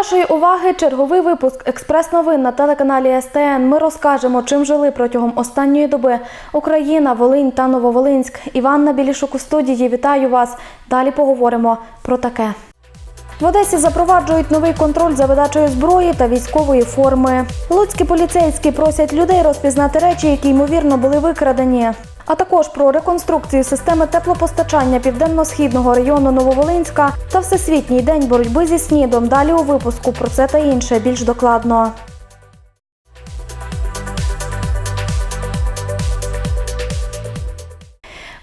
вашої уваги черговий випуск експрес-новин на телеканалі СТН. Ми розкажемо, чим жили протягом останньої доби Україна, Волинь та Нововолинськ. Іванна Білішук у студії. Вітаю вас. Далі поговоримо про таке. В Одесі запроваджують новий контроль за видачею зброї та військової форми. Луцькі поліцейські просять людей розпізнати речі, які ймовірно були викрадені. А також про реконструкцію системи теплопостачання південно-східного району Нововолинська та Всесвітній день боротьби зі снідом. Далі у випуску про це та інше більш докладно.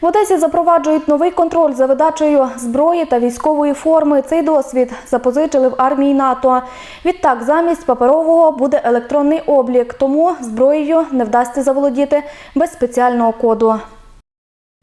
В Одесі запроваджують новий контроль за видачею зброї та військової форми. Цей досвід запозичили в армії НАТО. Відтак, замість паперового буде електронний облік, тому зброєю не вдасться заволодіти без спеціального коду.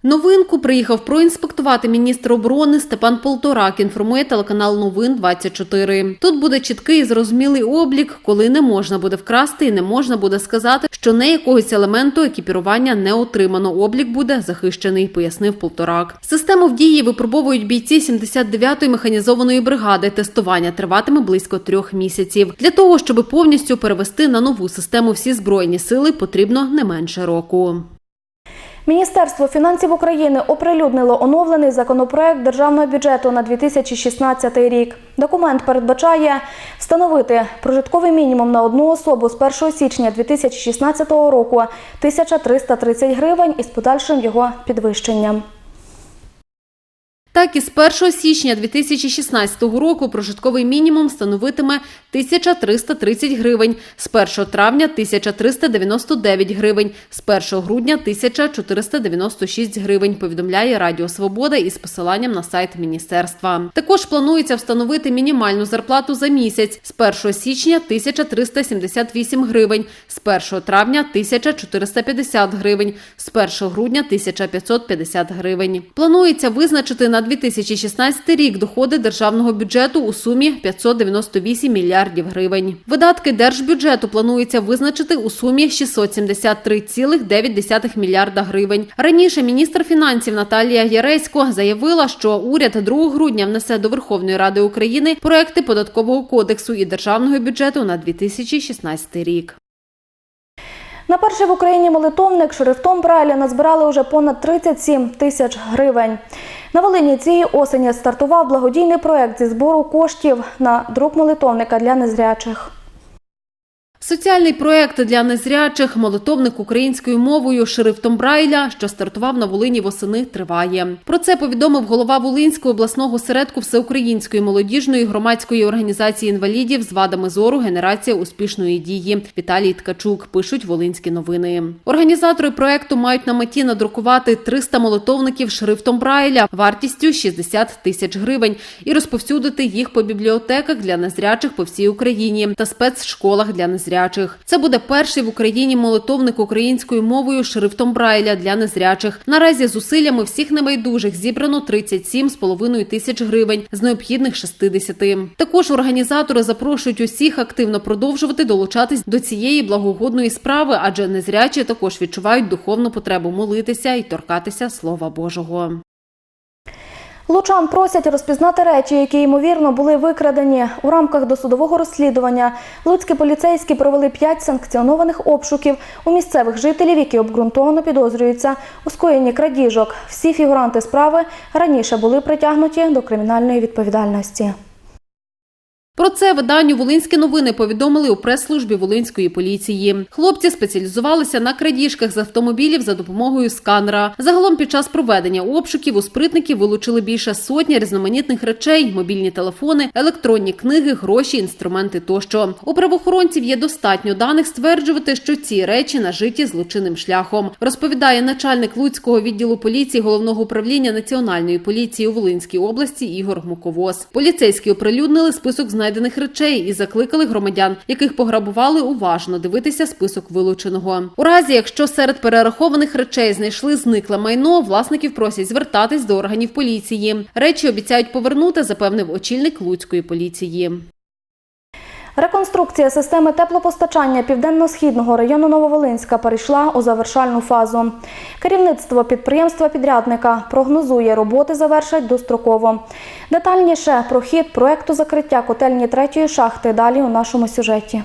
Новинку приїхав проінспектувати міністр оборони Степан Полторак. Інформує телеканал Новин 24 Тут буде чіткий і зрозумілий облік, коли не можна буде вкрасти і не можна буде сказати, що не якогось елементу екіпірування не отримано. Облік буде захищений, пояснив Полторак. Систему в дії випробовують бійці 79-ї механізованої бригади. Тестування триватиме близько трьох місяців. Для того щоб повністю перевести на нову систему всі збройні сили, потрібно не менше року. Міністерство фінансів України оприлюднило оновлений законопроект державного бюджету на 2016 рік. Документ передбачає встановити прожитковий мінімум на одну особу з 1 січня 2016 року 1330 гривень із подальшим його підвищенням. Так, із 1 січня 2016 року прожитковий мінімум становитиме 1330 гривень, з 1 травня 1399 гривень, з 1 грудня 1496 гривень, повідомляє Радіо Свобода із посиланням на сайт міністерства. Також планується встановити мінімальну зарплату за місяць з 1 січня 1378 гривень, з 1 травня 1450 гривень, з 1 грудня 1550 гривень. Планується визначити на 2016 рік доходи державного бюджету у сумі 598 мільярдів гривень. Видатки держбюджету планується визначити у сумі 673,9 мільярда гривень. Раніше міністр фінансів Наталія Яресько заявила, що уряд 2 грудня внесе до Верховної Ради України проекти податкового кодексу і державного бюджету на 2016 рік. На перший в Україні молитовник шрифтом Брайля назбирали уже понад 37 тисяч гривень. На Волині цієї осені стартував благодійний проект зі збору коштів на друк молитовника для незрячих. Соціальний проект для незрячих молитовник українською мовою шрифтом Брайля, що стартував на Волині восени, триває. Про це повідомив голова Волинського обласного середку всеукраїнської молодіжної громадської організації інвалідів з вадами зору Генерація успішної дії Віталій Ткачук. Пишуть Волинські новини. Організатори проекту мають на меті надрукувати 300 молитовників шрифтом Брайля вартістю 60 тисяч гривень і розповсюдити їх по бібліотеках для незрячих по всій Україні та спецшколах для незрячих. Це буде перший в Україні молитовник українською мовою шрифтом Брайля для незрячих. Наразі зусиллями всіх небайдужих зібрано 37,5 тисяч гривень з необхідних 60. Також організатори запрошують усіх активно продовжувати долучатись до цієї благогодної справи, адже незрячі також відчувають духовну потребу молитися і торкатися Слова Божого. Лучан просять розпізнати речі, які ймовірно були викрадені. У рамках досудового розслідування луцькі поліцейські провели п'ять санкціонованих обшуків у місцевих жителів, які обґрунтовано підозрюються у скоєнні крадіжок. Всі фігуранти справи раніше були притягнуті до кримінальної відповідальності. Про це виданню Волинські новини повідомили у прес-службі Волинської поліції. Хлопці спеціалізувалися на крадіжках з автомобілів за допомогою сканера. Загалом під час проведення обшуків у спритників вилучили більше сотні різноманітних речей: мобільні телефони, електронні книги, гроші, інструменти тощо. У правоохоронців є достатньо даних стверджувати, що ці речі нажиті злочинним шляхом. Розповідає начальник Луцького відділу поліції головного управління національної поліції у Волинській області Ігор Муковоз. Поліцейські оприлюднили список знайдених речей і закликали громадян, яких пограбували, уважно дивитися список вилученого. У разі, якщо серед перерахованих речей знайшли зникле майно, власників просять звертатись до органів поліції. Речі обіцяють повернути, запевнив очільник Луцької поліції. Реконструкція системи теплопостачання південно-східного району Нововолинська перейшла у завершальну фазу. Керівництво підприємства-підрядника прогнозує, роботи завершать достроково. Детальніше про хід проекту закриття котельні третьої шахти далі у нашому сюжеті.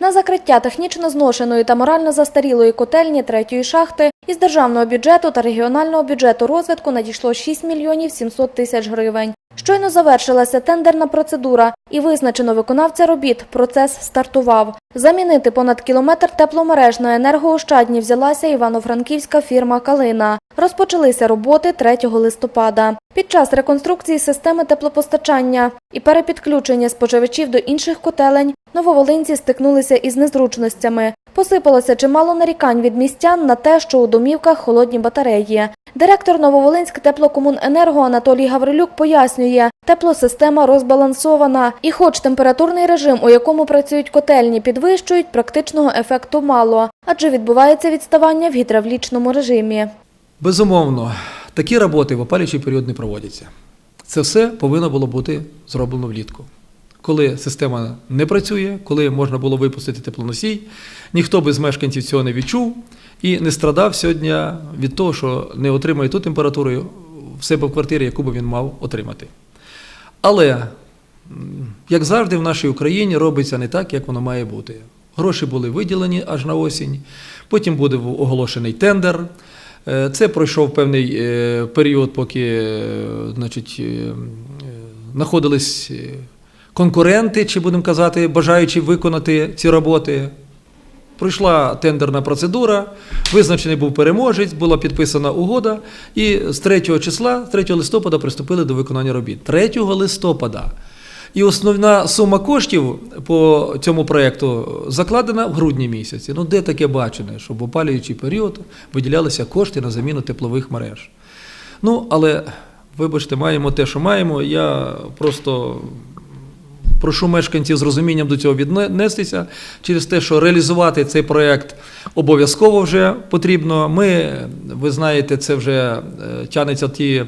На закриття технічно зношеної та морально застарілої котельні третьої шахти із державного бюджету та регіонального бюджету розвитку надійшло 6 мільйонів 700 тисяч гривень. Щойно завершилася тендерна процедура і визначено виконавця робіт. Процес стартував. Замінити понад кілометр тепломереж на енергоощадні взялася івано-франківська фірма Калина. Розпочалися роботи 3 листопада. Під час реконструкції системи теплопостачання і перепідключення споживачів до інших котелень нововолинці стикнулися із незручностями. Посипалося чимало нарікань від містян на те, що у домівках холодні батареї. Директор Нововолинськ теплокомуненерго Анатолій Гаврилюк пояснює, теплосистема розбалансована, і хоч температурний режим, у якому працюють котельні, підвищують, практичного ефекту мало, адже відбувається відставання в гідравлічному режимі. Безумовно, такі роботи в опалюючий період не проводяться. Це все повинно було бути зроблено влітку. Коли система не працює, коли можна було випустити теплоносій, ніхто без мешканців цього не відчув і не страдав сьогодні від того, що не отримує ту температуру в себе в квартирі, яку би він мав отримати. Але, як завжди, в нашій Україні робиться не так, як воно має бути. Гроші були виділені аж на осінь, потім буде оголошений тендер. Е, Це пройшов певний е, період, поки е, значить, знаходились конкуренти, чи будемо казати, бажаючи виконати ці роботи. Пройшла тендерна процедура, визначений був переможець, була підписана угода, і з 3 числа, 3 листопада, приступили до виконання робіт. 3 листопада. І основна сума коштів по цьому проєкту закладена в грудні місяці. Ну, де таке бачене, щоб в опалюючий період виділялися кошти на заміну теплових мереж. Ну, але, вибачте, маємо те, що маємо. Я просто прошу мешканців з розумінням до цього віднестися через те, що реалізувати цей проєкт обов'язково вже потрібно. Ми, ви знаєте, це вже е, тянеться ті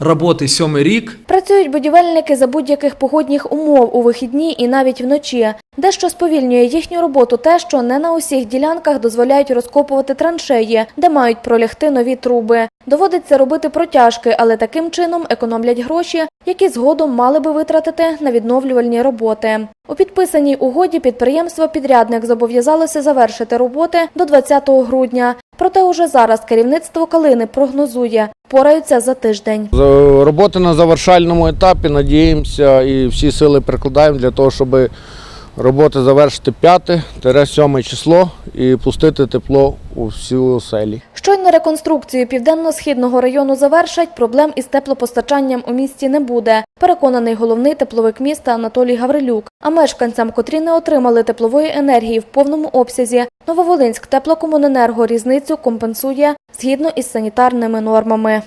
роботи сьомий рік. Працюють будівельники за будь-яких погодних умов у вихідні і навіть вночі. Дещо сповільнює їхню роботу те, що не на усіх ділянках дозволяють розкопувати траншеї, де мають пролягти нові труби. Доводиться робити протяжки, але таким чином економлять гроші, які згодом мали би витратити на відновлювальні роботи. У підписаній угоді підприємство-підрядник зобов'язалося завершити роботи до 20 грудня. Проте уже зараз керівництво Калини прогнозує, пораються за тиждень. Роботи на завершальному етапі. Надіємося і всі сили прикладаємо для того, щоб роботи завершити 5-7 число і пустити тепло у всі оселі. Щойно реконструкцію південно-східного району завершать, проблем із теплопостачанням у місті не буде, переконаний головний тепловик міста Анатолій Гаврилюк. А мешканцям, котрі не отримали теплової енергії в повному обсязі, Нововолинськ теплокомуненерго різницю компенсує згідно із санітарними нормами.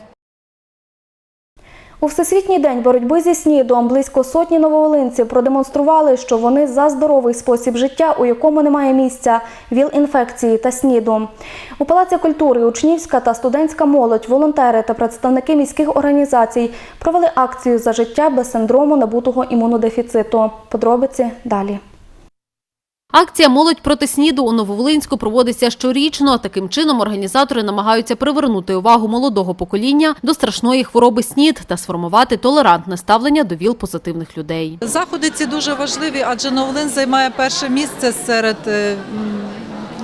У Всесвітній день боротьби зі СНІДом близько сотні нововолинців продемонстрували, що вони за здоровий спосіб життя, у якому немає місця ВІЛ-інфекції та СНІДу. У Палаці культури учнівська та студентська молодь, волонтери та представники міських організацій провели акцію за життя без синдрому набутого імунодефіциту. Подробиці далі. Акція Молодь проти СНІДу у Нововолинську проводиться щорічно. Таким чином організатори намагаються привернути увагу молодого покоління до страшної хвороби СНІД та сформувати толерантне ставлення до ВІЛ-позитивних людей. Заходи ці дуже важливі, адже Новолин займає перше місце серед е,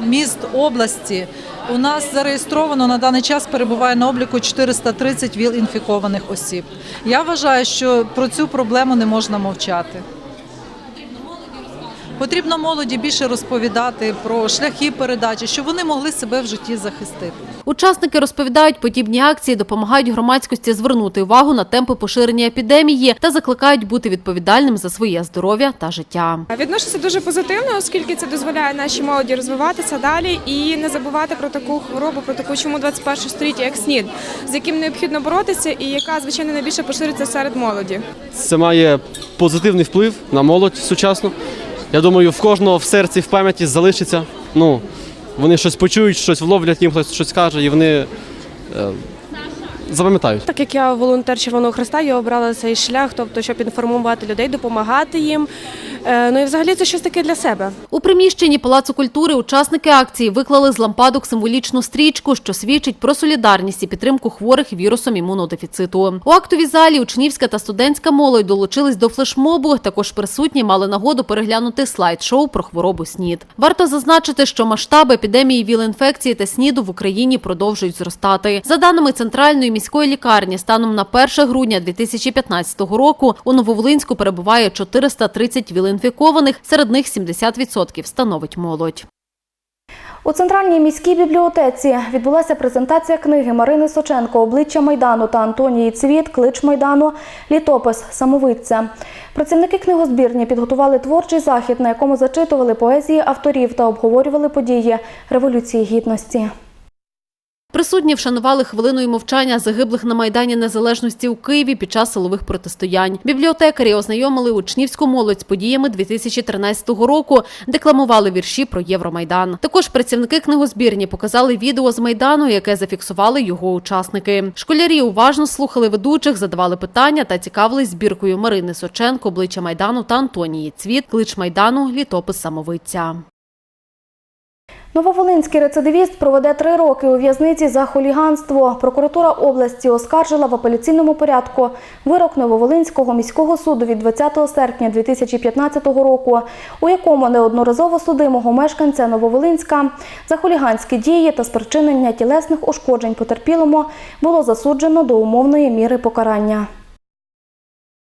міст області. У нас зареєстровано на даний час перебуває на обліку 430 ВІЛ-інфікованих осіб. Я вважаю, що про цю проблему не можна мовчати. Потрібно молоді більше розповідати про шляхи передачі, щоб вони могли себе в житті захистити. Учасники розповідають, подібні акції допомагають громадськості звернути увагу на темпи поширення епідемії та закликають бути відповідальним за своє здоров'я та життя. Відношуся дуже позитивно, оскільки це дозволяє нашій молоді розвиватися далі і не забувати про таку хворобу, про таку чому 21 століття, як СНІД, з яким необхідно боротися і яка звичайно найбільше поширюється серед молоді. Це має позитивний вплив на молодь сучасну. Я думаю, в кожного в серці, в пам'яті залишиться. Ну, вони щось почують, щось вловлять, їм хтось щось каже, і вони е, запам'ятають. Так як я волонтер Червоного Христа, я обрала цей шлях, тобто щоб інформувати людей, допомагати їм Ну і взагалі це щось таке для себе. У приміщенні Палацу культури учасники акції виклали з лампадок символічну стрічку, що свідчить про солідарність і підтримку хворих вірусом імунодефіциту. У актовій залі учнівська та студентська молодь долучились до флешмобу. Також присутні мали нагоду переглянути слайд-шоу про хворобу СНІД. Варто зазначити, що масштаби епідемії ВІЛ-інфекції та СНІДу в Україні продовжують зростати. За даними центральної міської лікарні, станом на 1 грудня 2015 року у Нововолинську перебуває 430 ВІЛ-інфікованих, серед них 70% становить молодь. У центральній міській бібліотеці відбулася презентація книги Марини Соченко Обличчя Майдану та Антонії Цвіт Клич Майдану Літопис Самовидця. Працівники книгозбірні підготували творчий захід, на якому зачитували поезії авторів та обговорювали події Революції Гідності. Присутні вшанували хвилиною мовчання загиблих на Майдані Незалежності у Києві під час силових протистоянь. Бібліотекарі ознайомили учнівську молодь з подіями 2013 року, декламували вірші про Євромайдан. Також працівники книгозбірні показали відео з Майдану, яке зафіксували його учасники. Школярі уважно слухали ведучих, задавали питання та цікавились збіркою Марини Соченко, обличчя Майдану та Антонії Цвіт, клич Майдану, літопис самовидця. Нововолинський рецидивіст проведе три роки у в'язниці за хуліганство. Прокуратура області оскаржила в апеляційному порядку вирок Нововолинського міського суду від 20 серпня 2015 року, у якому неодноразово судимого мешканця Нововолинська за хуліганські дії та спричинення тілесних ушкоджень потерпілому було засуджено до умовної міри покарання.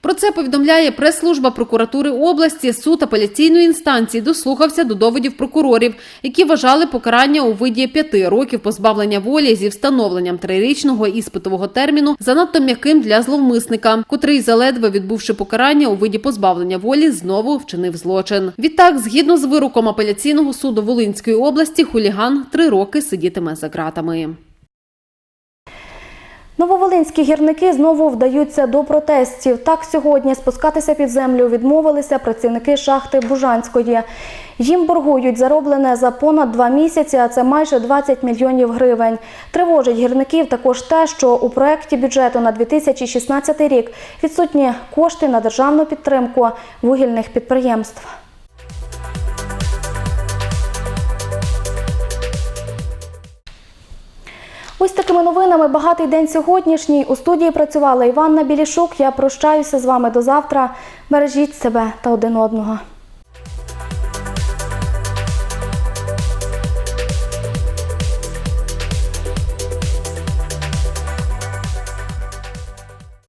Про це повідомляє прес-служба прокуратури області. Суд апеляційної інстанції дослухався до доводів прокурорів, які вважали покарання у виді п'яти років позбавлення волі зі встановленням трирічного іспитового терміну занадто м'яким для зловмисника, котрий, заледве відбувши покарання у виді позбавлення волі, знову вчинив злочин. Відтак, згідно з вироком апеляційного суду Волинської області, хуліган три роки сидітиме за ґратами. Нововолинські гірники знову вдаються до протестів. Так сьогодні спускатися під землю відмовилися працівники шахти Бужанської. Їм боргують зароблене за понад два місяці, а це майже 20 мільйонів гривень. Тривожить гірників також те, що у проєкті бюджету на 2016 рік відсутні кошти на державну підтримку вугільних підприємств. Ось такими новинами багатий день сьогоднішній. У студії працювала Іванна Білішук. Я прощаюся з вами до завтра. Бережіть себе та один одного.